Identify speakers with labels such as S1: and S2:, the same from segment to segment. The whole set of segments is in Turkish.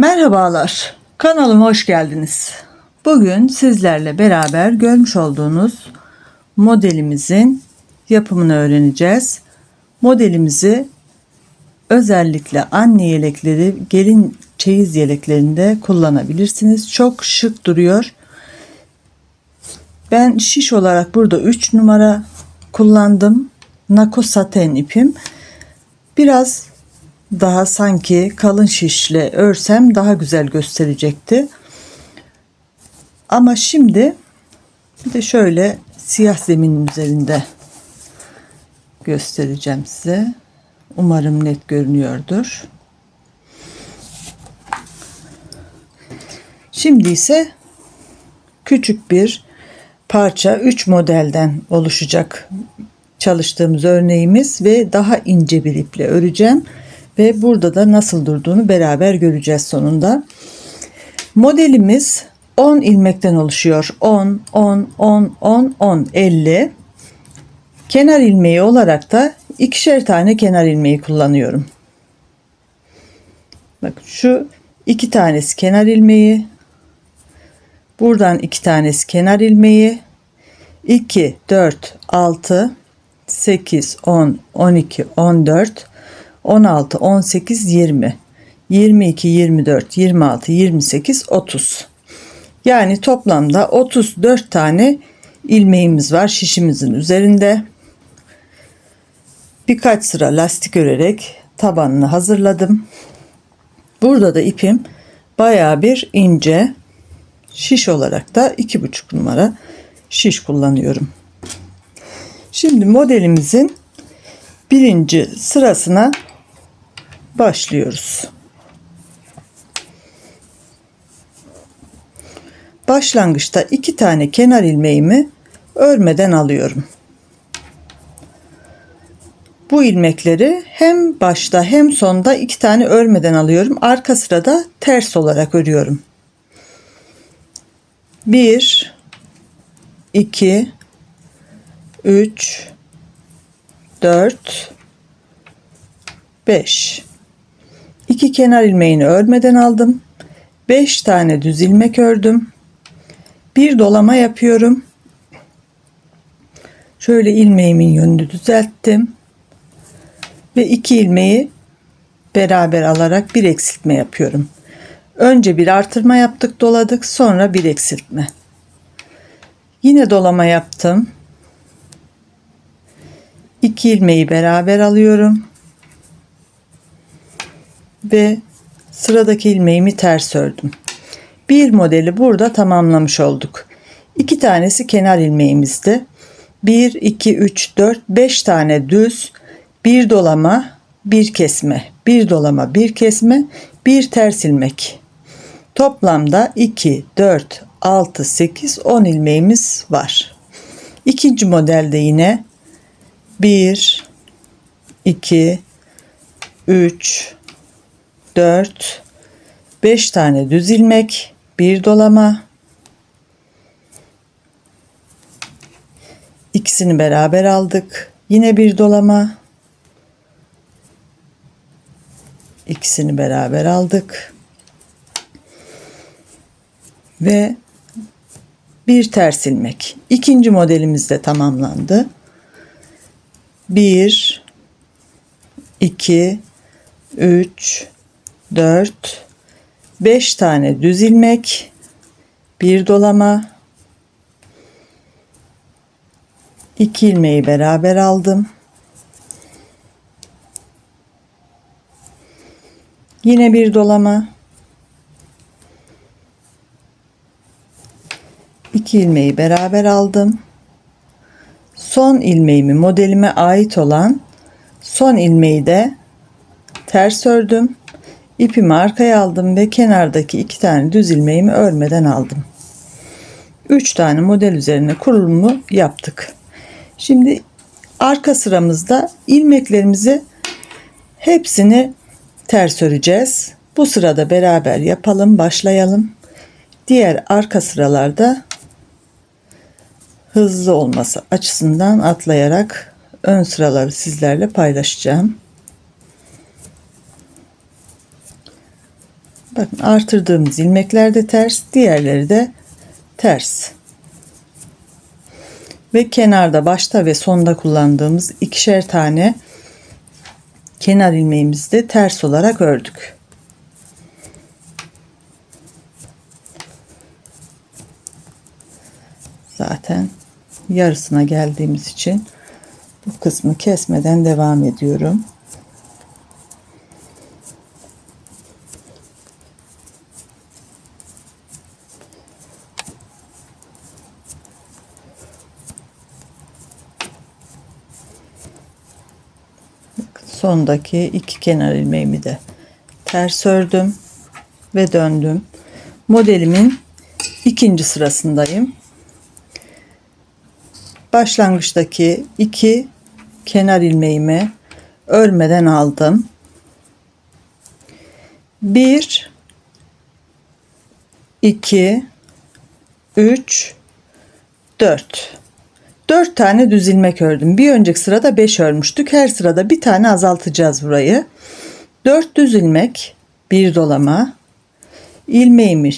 S1: Merhabalar, kanalıma hoş geldiniz. Bugün sizlerle beraber görmüş olduğunuz modelimizin yapımını öğreneceğiz. Modelimizi özellikle anne yelekleri, gelin çeyiz yeleklerinde kullanabilirsiniz. Çok şık duruyor. Ben şiş olarak burada 3 numara kullandım. Nako saten ipim. Biraz daha sanki kalın şişle örsem daha güzel gösterecekti. Ama şimdi bir de şöyle siyah zeminin üzerinde göstereceğim size. Umarım net görünüyordur. Şimdi ise küçük bir parça 3 modelden oluşacak çalıştığımız örneğimiz ve daha ince bir iple öreceğim ve burada da nasıl durduğunu beraber göreceğiz sonunda. Modelimiz 10 ilmekten oluşuyor. 10, 10, 10, 10, 10, 50. Kenar ilmeği olarak da ikişer tane kenar ilmeği kullanıyorum. Bak şu iki tanesi kenar ilmeği. Buradan iki tanesi kenar ilmeği. 2, 4, 6, 8, 10, 12, 14, 16, 18, 20, 22, 24, 26, 28, 30. Yani toplamda 34 tane ilmeğimiz var şişimizin üzerinde. Birkaç sıra lastik örerek tabanını hazırladım. Burada da ipim baya bir ince şiş olarak da 2,5 numara şiş kullanıyorum. Şimdi modelimizin birinci sırasına başlıyoruz. Başlangıçta iki tane kenar ilmeğimi örmeden alıyorum. Bu ilmekleri hem başta hem sonda iki tane örmeden alıyorum. Arka sırada ters olarak örüyorum. 1 2 3 4 5 2 kenar ilmeğini örmeden aldım. 5 tane düz ilmek ördüm. Bir dolama yapıyorum. Şöyle ilmeğimin yönünü düzelttim. Ve iki ilmeği beraber alarak bir eksiltme yapıyorum. Önce bir artırma yaptık, doladık, sonra bir eksiltme. Yine dolama yaptım. İki ilmeği beraber alıyorum ve sıradaki ilmeğimi ters ördüm. Bir modeli burada tamamlamış olduk. İki tanesi kenar ilmeğimizde. 1, 2, 3, 4, 5 tane düz, bir dolama, bir kesme, bir dolama, bir kesme, bir ters ilmek. Toplamda 2, 4, 6, 8, 10 ilmeğimiz var. İkinci modelde yine 1, 2, 3, 4 5 tane düz ilmek, bir dolama. İkisini beraber aldık. Yine bir dolama. İkisini beraber aldık. Ve bir ters ilmek. İkinci modelimiz de tamamlandı. 1 2 3 4 5 tane düz ilmek, bir dolama, 2 ilmeği beraber aldım. Yine bir dolama. 2 ilmeği beraber aldım. Son ilmeğimi modelime ait olan son ilmeği de ters ördüm. İpimi arkaya aldım ve kenardaki iki tane düz ilmeğimi örmeden aldım. Üç tane model üzerine kurulumu yaptık. Şimdi arka sıramızda ilmeklerimizi hepsini ters öreceğiz. Bu sırada beraber yapalım, başlayalım. Diğer arka sıralarda hızlı olması açısından atlayarak ön sıraları sizlerle paylaşacağım. Bakın artırdığımız ilmekler de ters, diğerleri de ters. Ve kenarda başta ve sonda kullandığımız ikişer tane kenar ilmeğimizi de ters olarak ördük. Zaten yarısına geldiğimiz için bu kısmı kesmeden devam ediyorum. Sondaki iki kenar ilmeğimi de ters ördüm ve döndüm. Modelimin ikinci sırasındayım. Başlangıçtaki iki kenar ilmeğimi örmeden aldım. Bir, iki, üç, dört. 4 tane düz ilmek ördüm. Bir önceki sırada 5 örmüştük. Her sırada bir tane azaltacağız burayı. 4 düz ilmek, bir dolama. ilmeğimi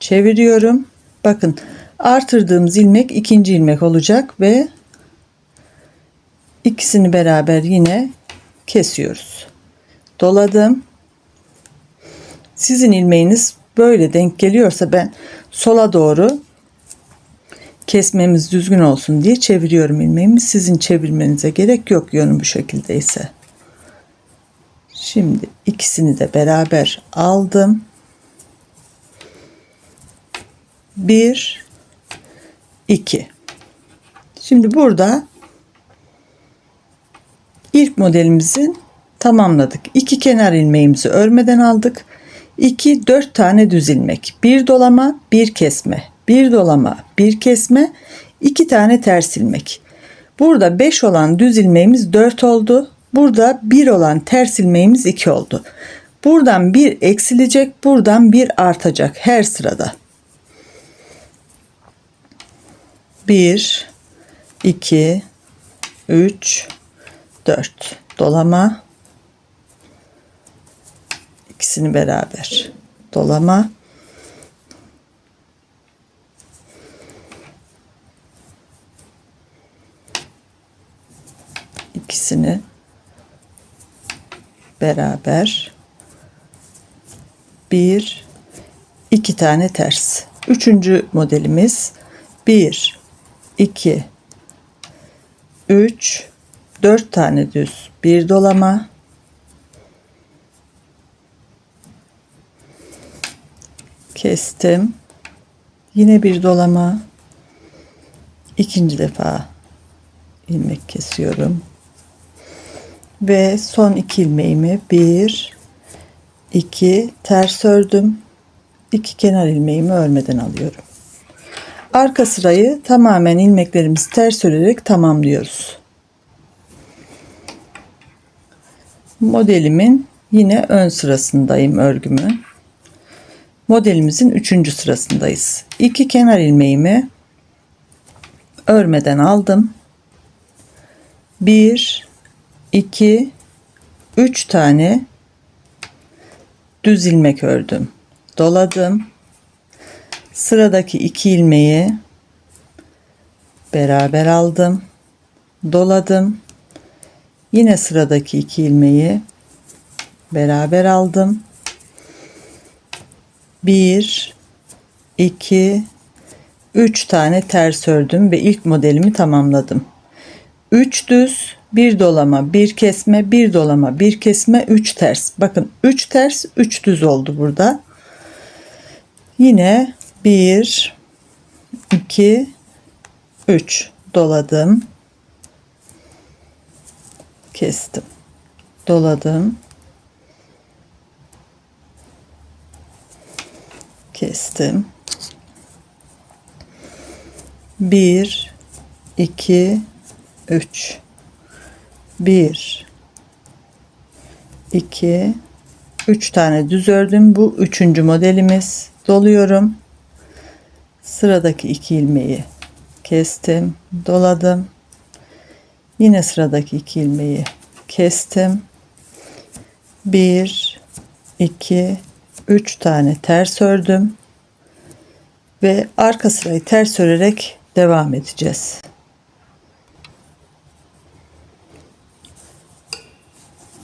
S1: çeviriyorum. Bakın artırdığımız ilmek ikinci ilmek olacak ve ikisini beraber yine kesiyoruz. Doladım. Sizin ilmeğiniz böyle denk geliyorsa ben sola doğru kesmemiz düzgün olsun diye çeviriyorum ilmeğimi. Sizin çevirmenize gerek yok yönü bu şekilde ise. Şimdi ikisini de beraber aldım. Bir, iki. Şimdi burada ilk modelimizin tamamladık. İki kenar ilmeğimizi örmeden aldık. 2 4 tane düz ilmek, bir dolama, bir kesme bir dolama, bir kesme, iki tane ters ilmek. Burada 5 olan düz ilmeğimiz 4 oldu. Burada 1 olan ters ilmeğimiz 2 oldu. Buradan bir eksilecek, buradan bir artacak her sırada. 1 2 3 4 dolama ikisini beraber dolama ikisini beraber bir iki tane ters. Üçüncü modelimiz bir iki üç dört tane düz bir dolama. Kestim. Yine bir dolama. İkinci defa ilmek kesiyorum ve son iki ilmeğimi bir iki ters ördüm. İki kenar ilmeğimi örmeden alıyorum. Arka sırayı tamamen ilmeklerimizi ters örerek tamamlıyoruz. Modelimin yine ön sırasındayım örgümün modelimizin üçüncü sırasındayız. İki kenar ilmeğimi örmeden aldım. Bir 2 3 tane düz ilmek ördüm. Doladım. Sıradaki iki ilmeği beraber aldım. Doladım. Yine sıradaki iki ilmeği beraber aldım. 1 2 3 tane ters ördüm ve ilk modelimi tamamladım. 3 düz bir dolama, bir kesme, bir dolama, bir kesme, üç ters. Bakın üç ters, üç düz oldu burada. Yine bir, iki, üç doladım. Kestim. Doladım. Kestim. Bir, iki, üç. 1 2 3 tane düz ördüm. Bu üçüncü modelimiz. Doluyorum. Sıradaki iki ilmeği kestim, doladım. Yine sıradaki iki ilmeği kestim. 1 2 3 tane ters ördüm ve arka sırayı ters örerek devam edeceğiz.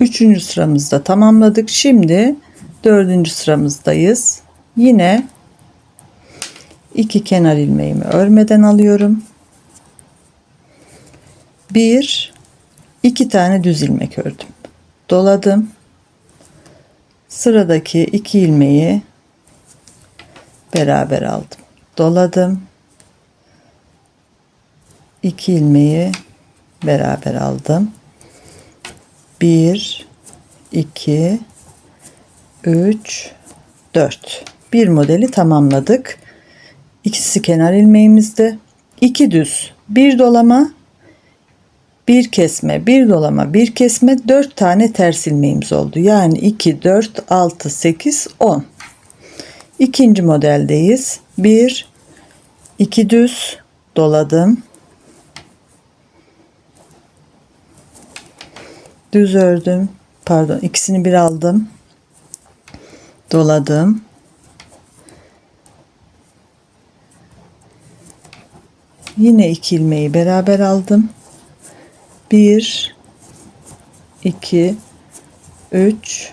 S1: Üçüncü sıramızda tamamladık. Şimdi dördüncü sıramızdayız. Yine iki kenar ilmeğimi örmeden alıyorum. Bir, iki tane düz ilmek ördüm. Doladım. Sıradaki iki ilmeği beraber aldım. Doladım. İki ilmeği beraber aldım. 1 2 3 4 bir modeli tamamladık. İkisi kenar ilmeğimizde. iki düz, bir dolama, bir kesme, bir dolama, bir kesme, dört tane ters ilmeğimiz oldu. Yani 2, 4, 6, 8, 10. İkinci modeldeyiz. 1, 2 düz doladım. Düz ördüm. Pardon, ikisini bir aldım. Doladım. Yine iki ilmeği beraber aldım. 1 2 3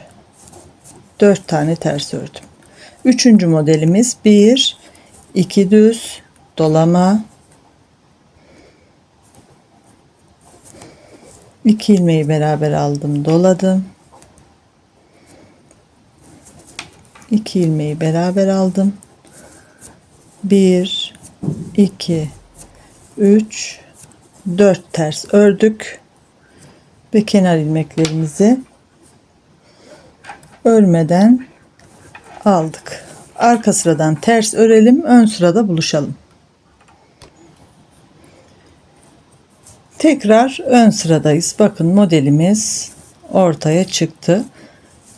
S1: 4 tane ters ördüm. Üçüncü modelimiz 1 2 düz dolama 2 ilmeği beraber aldım doladım 2 ilmeği beraber aldım 1 2 3 4 ters ördük ve kenar ilmeklerimizi örmeden aldık. Arka sıradan ters örelim, ön sırada buluşalım. Tekrar ön sıradayız. Bakın modelimiz ortaya çıktı.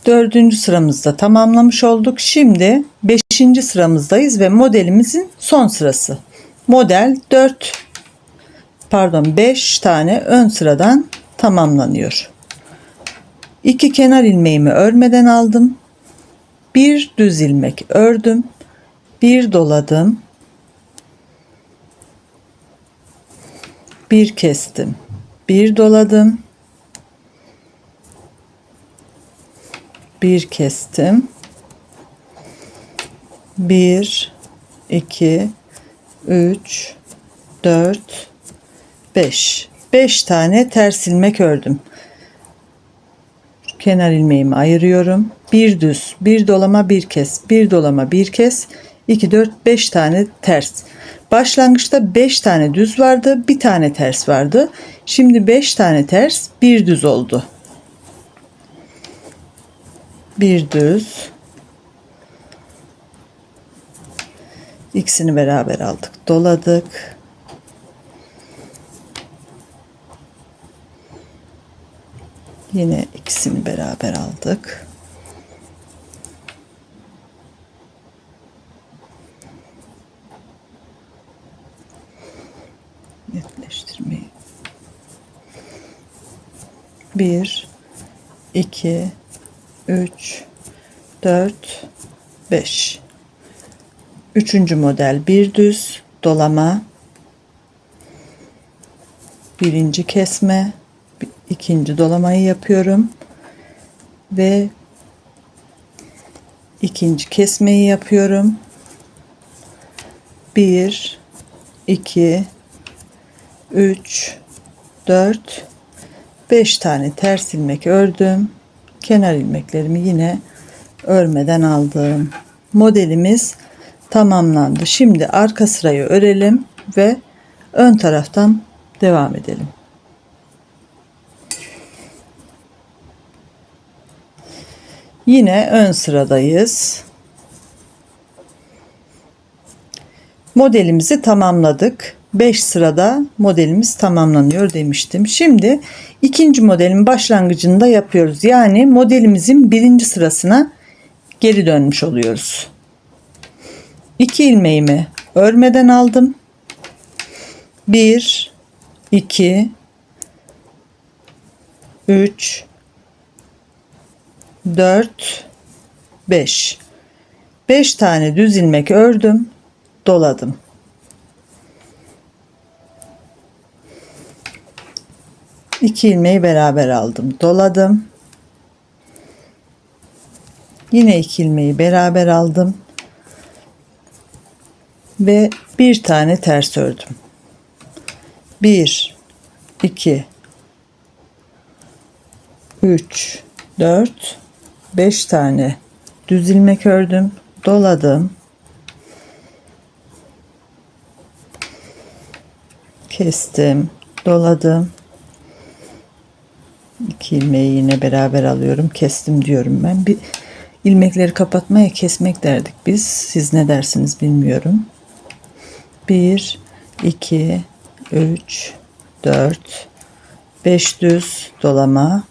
S1: Dördüncü sıramızda tamamlamış olduk. Şimdi beşinci sıramızdayız ve modelimizin son sırası. Model 4 pardon 5 tane ön sıradan tamamlanıyor. İki kenar ilmeğimi örmeden aldım. Bir düz ilmek ördüm. Bir doladım. Bir kestim. Bir doladım. Bir kestim. Bir, iki, üç, dört, 5. 5 tane ters ilmek ördüm. Kenar ilmeğimi ayırıyorum. Bir düz, bir dolama, bir kes, bir dolama, bir kes. 2 4 5 tane ters. Başlangıçta 5 tane düz vardı, bir tane ters vardı. Şimdi 5 tane ters, bir düz oldu. Bir düz. İkisini beraber aldık, doladık. Yine ikisini beraber aldık. 1, 2, 3, 4, 5. Üçüncü model bir düz dolama, birinci kesme, ikinci dolamayı yapıyorum ve ikinci kesmeyi yapıyorum. 1 2 3 4 5 tane ters ilmek ördüm. Kenar ilmeklerimi yine örmeden aldım. Modelimiz tamamlandı. Şimdi arka sırayı örelim ve ön taraftan devam edelim. Yine ön sıradayız. Modelimizi tamamladık. 5 sırada modelimiz tamamlanıyor demiştim. Şimdi ikinci modelin başlangıcında yapıyoruz. Yani modelimizin birinci sırasına geri dönmüş oluyoruz. 2 ilmeğimi örmeden aldım. 1 2 3 4 5 5 tane düz ilmek ördüm, doladım. İki ilmeği beraber aldım, doladım. Yine iki ilmeği beraber aldım ve bir tane ters ördüm. 1 2 3 4 5 tane düz ilmek ördüm, doladım. Kestim, doladım. İki ilmeği yine beraber alıyorum. Kestim diyorum ben. Bir ilmekleri kapatmaya kesmek derdik biz. Siz ne dersiniz bilmiyorum. 1 2 3 4 5 düz dolama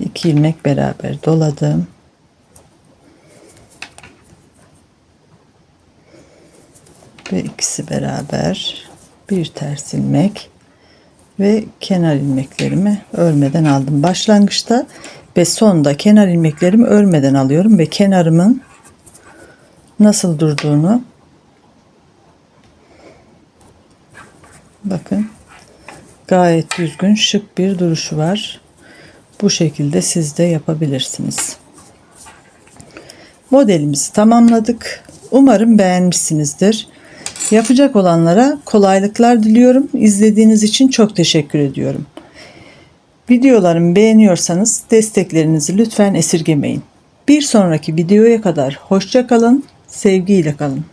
S1: 2 ilmek beraber doladım. Ve ikisi beraber bir ters ilmek ve kenar ilmeklerimi örmeden aldım. Başlangıçta ve sonda kenar ilmeklerimi örmeden alıyorum ve kenarımın nasıl durduğunu bakın gayet düzgün şık bir duruşu var. Bu şekilde siz de yapabilirsiniz. Modelimizi tamamladık. Umarım beğenmişsinizdir. Yapacak olanlara kolaylıklar diliyorum. İzlediğiniz için çok teşekkür ediyorum. Videolarımı beğeniyorsanız desteklerinizi lütfen esirgemeyin. Bir sonraki videoya kadar hoşça kalın, sevgiyle kalın.